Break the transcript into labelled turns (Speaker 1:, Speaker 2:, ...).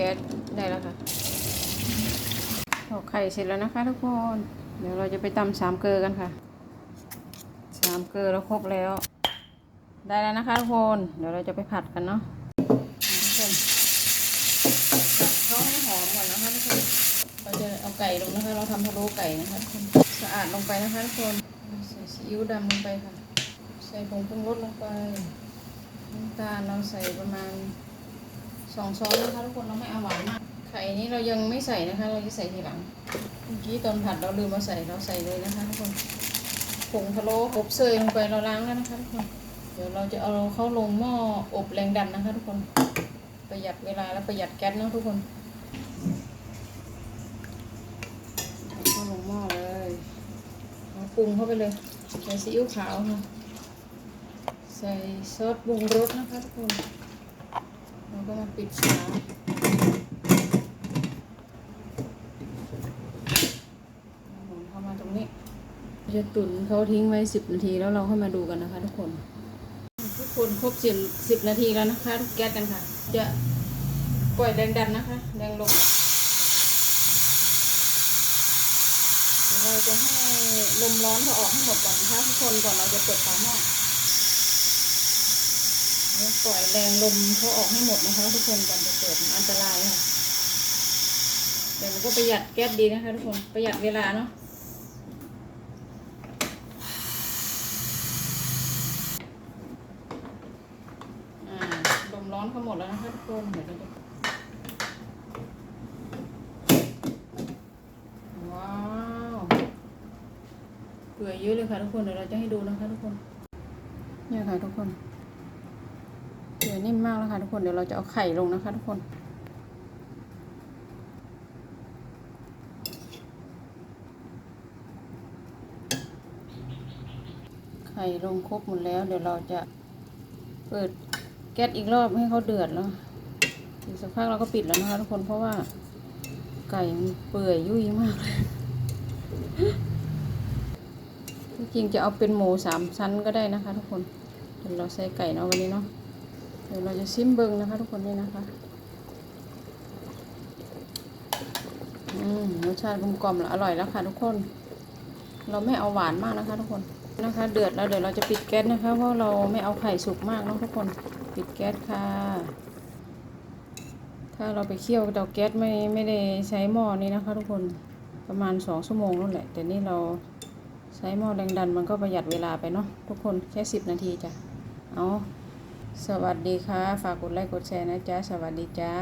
Speaker 1: แก๊สได้แล้วค่ะตอกไข่เสร็จแล้วนะคะทุกคน เดี๋ยวเราจะไปตำสามเกลือกันค่ะสามเกลือเราครบแล้ว ได้แล้วนะคะทุกคน เดี๋ยวเราจะไปผัดกันเนาะทุกคนผัดเขาให้หอมก่อนนะคะทุกคนเราจะเอาไก่ลงนะคะ เราทำพะโล้ไก่นะคะทุกคนสะอาดลงไปนะคะทุกคนใส่ซีอิ๊วดำลงไปค่ะ ใส่ผงปรุงรสลงไปน้ำตาลเราใส่ประมาณ สองช้อนนะคะทุกคนเราไม่เอาหวานมาก ไข่นี้เรายังไม่ใส่นะคะ เราจะใส่ทีหลัง เมื่อกี้ตอนผัดเราลืมมาใส่เราใส่เลยนะคะทุกคนผงพะโล้อบเซยลงไปเราล้างแล้วนะคะทุกคน เดี๋ยวเราจะเอาเข้าลงหม้ออบแรงดันนะคะทุกคน ประหยัดเวลาและประหยัดแก๊สนะทุกคนเอาเข้าลงหม้อเลยเอาปรุงเข้าไปเลยใส่ซีอิ๊วขาวค่ะใส่ซอสปรุงรสนะคะทุกคน แล้วก็มาปิดฝาหมุนเข้ามาตรงนี้ จะตุ๋นเขาทิ้งไว้สิบนาทีแล้วเราค่อยมาดูกันนะคะ ทุกคน ทุกคนครบสิบสิบนาทีแล้วนะคะทุกแก๊สกันค่ะ จะปล่อยแรงดันนะคะ แรงลมเดี๋ยวเราจะให้ลมร้อนเขาออกให้หมดก่อนนะคะทุกคนก่อนเราจะเปิดฝาหม้อแล้ว ปล่อยแรงลมเขาออกให้หมดนะคะ ทุกคนก่อนจะเปิดอันตรายค่ะเดี๋ยวมันก็ประหยัดแก๊สดีนะคะทุกคนประหยัดเวลาเนาะลมร้อนเขาหมดแล้วนะคะทุกคนเดี๋ยวเราจะว้าวเปื่อเยอะเลยค่ะทุกคนเดี๋ยวเราจะให้ดูนะคะทุกคนเนี่ยค่ะทุกคน เดี๋ยวนิ่มมากแล้วค่ะทุกคน เดี๋ยวเราจะเอาไข่ลงนะคะทุกคนไข่ลงครบหมดแล้ว เดี๋ยวเราจะเปิดแก๊สอีกรอบให้เขาเดือดแล้วอีกสักพักเราก็ปิดแล้วนะคะทุกคนเพราะว่าไก่มันเปื่อยยุ่ยมากเลยจริงจะเอาเป็นหมูสามชั้นก็ได้นะคะทุกคนเดี๋ยวเราใส่ไก่เนาะวันนี้เนาะ เดี๋ยวเราจะซิมเบิงนะคะ ทุกคนนี่นะคะอืมรสชาติกลมกล่อมแล้วอร่อยแล้วค่ะ ทุกคน เราไม่เอาหวานมากนะคะ ทุกคนนะคะ เดือดแล้วเดี๋ยวเราจะปิดแก๊สนะคะเพราะเราไม่เอาไข่สุกมากเนาะทุกคนปิดแก๊สค่ะ ถ้าเราไปเคี่ยวเตาแก๊สไม่ไม่ได้ใช้หม้อนี้นะคะ ทุกคนประมาณสองชั่วโมงนั่นแหละ แต่นี่เราใช้หม้อแรงดันมันก็ประหยัดเวลาไปเนาะทุกคนแค่สิบนาทีจ้ะเอา สวัสดีค่ะ ฝากกดไลค์กดแชร์นะจ๊ะ สวัสดีจ้า